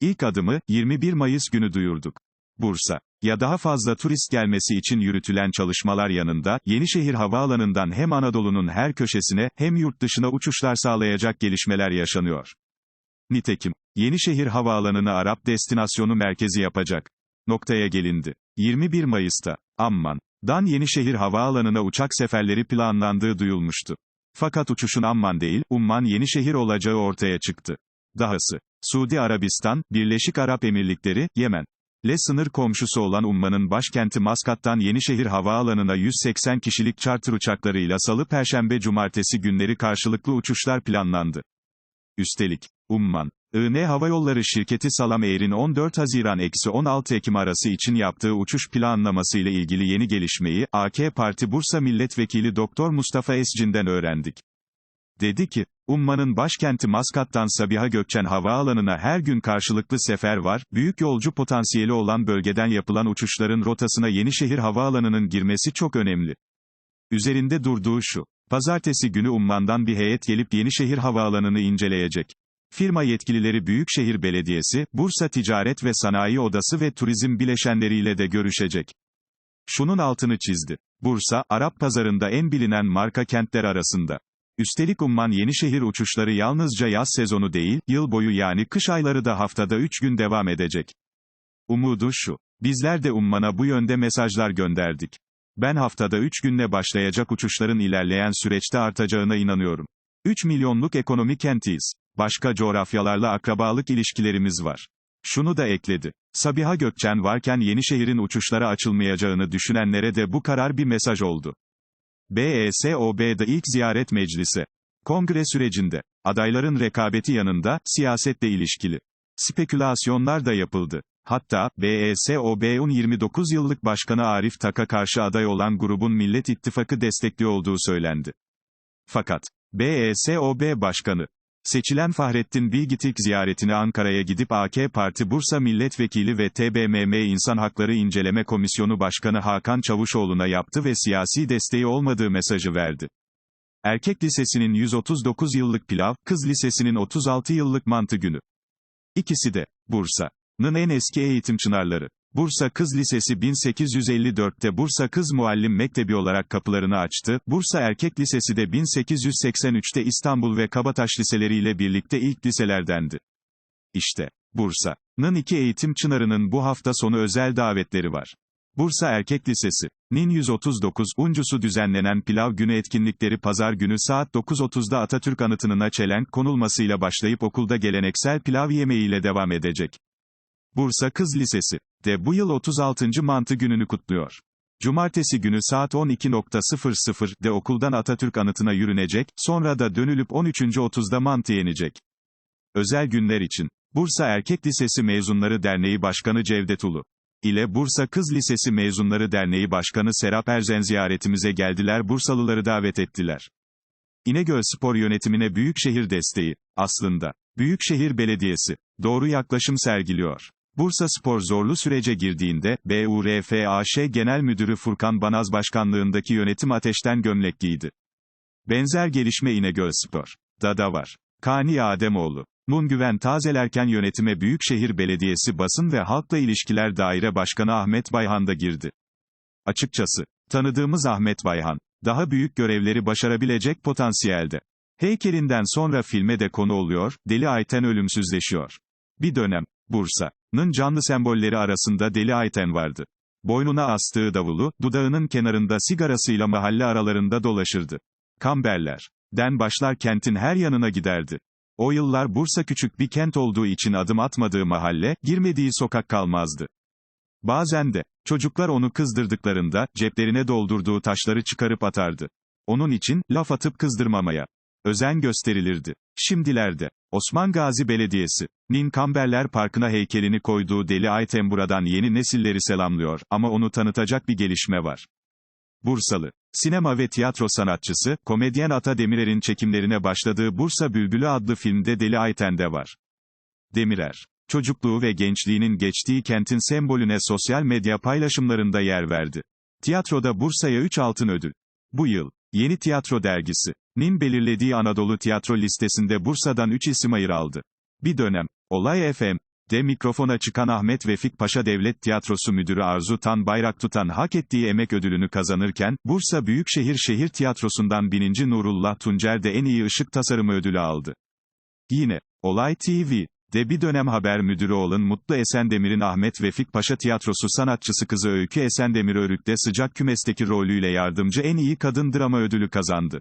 İlk adımı, 21 Mayıs günü duyurduk. Bursa. Ya daha fazla turist gelmesi için yürütülen çalışmalar yanında, Yenişehir Havaalanı'ndan hem Anadolu'nun her köşesine, hem yurt dışına uçuşlar sağlayacak gelişmeler yaşanıyor. Nitekim, Yenişehir Havaalanı'nı Arap destinasyonu merkezi yapacak. Noktaya gelindi. 21 Mayıs'ta, Amman, Dan Yenişehir Havaalanı'na uçak seferleri planlandığı duyulmuştu. Fakat uçuşun Amman değil, Umman Yenişehir olacağı ortaya çıktı. Dahası, Suudi Arabistan, Birleşik Arap Emirlikleri, Yemen, Le sınır komşusu olan Umman'ın başkenti Maskat'tan Yenişehir Havaalanı'na 180 kişilik charter uçaklarıyla salı perşembe cumartesi günleri karşılıklı uçuşlar planlandı. Üstelik, Umman, IN Havayolları şirketi Salam Air'in 14 Haziran-16 Ekim arası için yaptığı uçuş planlaması ile ilgili yeni gelişmeyi, AK Parti Bursa Milletvekili Doktor Mustafa Escin'den öğrendik. Dedi ki, Umman'ın başkenti Maskat'tan Sabiha Gökçen Havaalanı'na her gün karşılıklı sefer var, büyük yolcu potansiyeli olan bölgeden yapılan uçuşların rotasına Yenişehir Havaalanı'nın girmesi çok önemli. Üzerinde durduğu şu, pazartesi günü Umman'dan bir heyet gelip Yenişehir Havaalanı'nı inceleyecek. Firma yetkilileri Büyükşehir Belediyesi, Bursa Ticaret ve Sanayi Odası ve turizm bileşenleriyle de görüşecek. Şunun altını çizdi. Bursa, Arap pazarında en bilinen marka kentler arasında. Üstelik Umman Yenişehir uçuşları yalnızca yaz sezonu değil, yıl boyu yani kış ayları da haftada 3 gün devam edecek. Umudu şu. Bizler de Umman'a bu yönde mesajlar gönderdik. Ben haftada 3 günle başlayacak uçuşların ilerleyen süreçte artacağına inanıyorum. 3 milyonluk ekonomi kentiyiz. Başka coğrafyalarla akrabalık ilişkilerimiz var. Şunu da ekledi. Sabiha Gökçen varken Yenişehir'in uçuşlara açılmayacağını düşünenlere de bu karar bir mesaj oldu. BESOB'da ilk ziyaret meclisi. Kongre sürecinde, adayların rekabeti yanında, siyasetle ilişkili. Spekülasyonlar da yapıldı. Hatta, BESOB'un 29 yıllık başkanı Arif Tak'a karşı aday olan grubun Millet İttifakı destekli olduğu söylendi. Fakat, BESOB Başkanı, Seçilen Fahrettin Bilgitik ziyaretine Ankara'ya gidip AK Parti Bursa Milletvekili ve TBMM İnsan Hakları İnceleme Komisyonu Başkanı Hakan Çavuşoğlu'na yaptı ve siyasi desteği olmadığı mesajı verdi. Erkek Lisesi'nin 139 yıllık pilav, Kız Lisesi'nin 36 yıllık mantı günü. İkisi de, Bursa'nın en eski eğitim çınarları. Bursa Kız Lisesi 1854'te Bursa Kız Muallim Mektebi olarak kapılarını açtı, Bursa Erkek Lisesi de 1883'te İstanbul ve Kabataş liseleriyle birlikte ilk liselerdendi. İşte, Bursa'nın iki eğitim çınarının bu hafta sonu özel davetleri var. Bursa Erkek Lisesi, NIN 139, uncusu düzenlenen Pilav Günü etkinlikleri pazar günü saat 9.30'da Atatürk Anıtı'nına çelenk konulmasıyla başlayıp okulda geleneksel pilav yemeğiyle devam edecek. Bursa Kız Lisesi de bu yıl 36. mantı gününü kutluyor. Cumartesi günü saat 12.00'de okuldan Atatürk anıtına yürünecek, sonra da dönülüp 13.30'da mantı yenecek. Özel günler için, Bursa Erkek Lisesi Mezunları Derneği Başkanı Cevdet Ulu ile Bursa Kız Lisesi Mezunları Derneği Başkanı Serap Erzen ziyaretimize geldiler Bursalıları davet ettiler. İnegöl Spor Yönetimine Büyükşehir desteği, aslında, Büyükşehir Belediyesi, doğru yaklaşım sergiliyor. Bursa Spor zorlu sürece girdiğinde, BURFAŞ Genel Müdürü Furkan Banaz başkanlığındaki yönetim ateşten gömlek giydi. Benzer gelişme İnegöl Spor. Da da var. Kani Ademoğlu. Nun Güven tazelerken yönetime Büyükşehir Belediyesi Basın ve Halkla İlişkiler Daire Başkanı Ahmet Bayhan da girdi. Açıkçası, tanıdığımız Ahmet Bayhan, daha büyük görevleri başarabilecek potansiyelde. Heykelinden sonra filme de konu oluyor, Deli Ayten ölümsüzleşiyor. Bir dönem, Bursa'nın canlı sembolleri arasında Deli Ayten vardı. Boynuna astığı davulu, dudağının kenarında sigarasıyla mahalle aralarında dolaşırdı. Kamberler. Den başlar kentin her yanına giderdi. O yıllar Bursa küçük bir kent olduğu için adım atmadığı mahalle, girmediği sokak kalmazdı. Bazen de, çocuklar onu kızdırdıklarında, ceplerine doldurduğu taşları çıkarıp atardı. Onun için, laf atıp kızdırmamaya özen gösterilirdi. Şimdilerde, Osman Gazi Belediyesi, Nin Kamberler Parkı'na heykelini koyduğu Deli Ayten buradan yeni nesilleri selamlıyor, ama onu tanıtacak bir gelişme var. Bursalı, sinema ve tiyatro sanatçısı, komedyen Ata Demirer'in çekimlerine başladığı Bursa Bülbülü adlı filmde Deli Ayten de var. Demirer, çocukluğu ve gençliğinin geçtiği kentin sembolüne sosyal medya paylaşımlarında yer verdi. Tiyatroda Bursa'ya 3 altın ödül. Bu yıl, Yeni Tiyatro Dergisi, nin belirlediği Anadolu Tiyatro listesinde Bursa'dan 3 isim ayır aldı. Bir dönem, Olay FM, de mikrofona çıkan Ahmet Vefik Paşa Devlet Tiyatrosu Müdürü Arzu Tan Bayraktutan hak ettiği emek ödülünü kazanırken, Bursa Büyükşehir Şehir Tiyatrosu'ndan bininci Nurullah Tuncer de en iyi ışık tasarımı ödülü aldı. Yine, Olay TV, de bir dönem haber müdürü olan Mutlu Esendemir'in Ahmet Vefik Paşa Tiyatrosu sanatçısı kızı Öykü Esendemir Örük'te sıcak kümesteki rolüyle yardımcı en iyi kadın drama ödülü kazandı.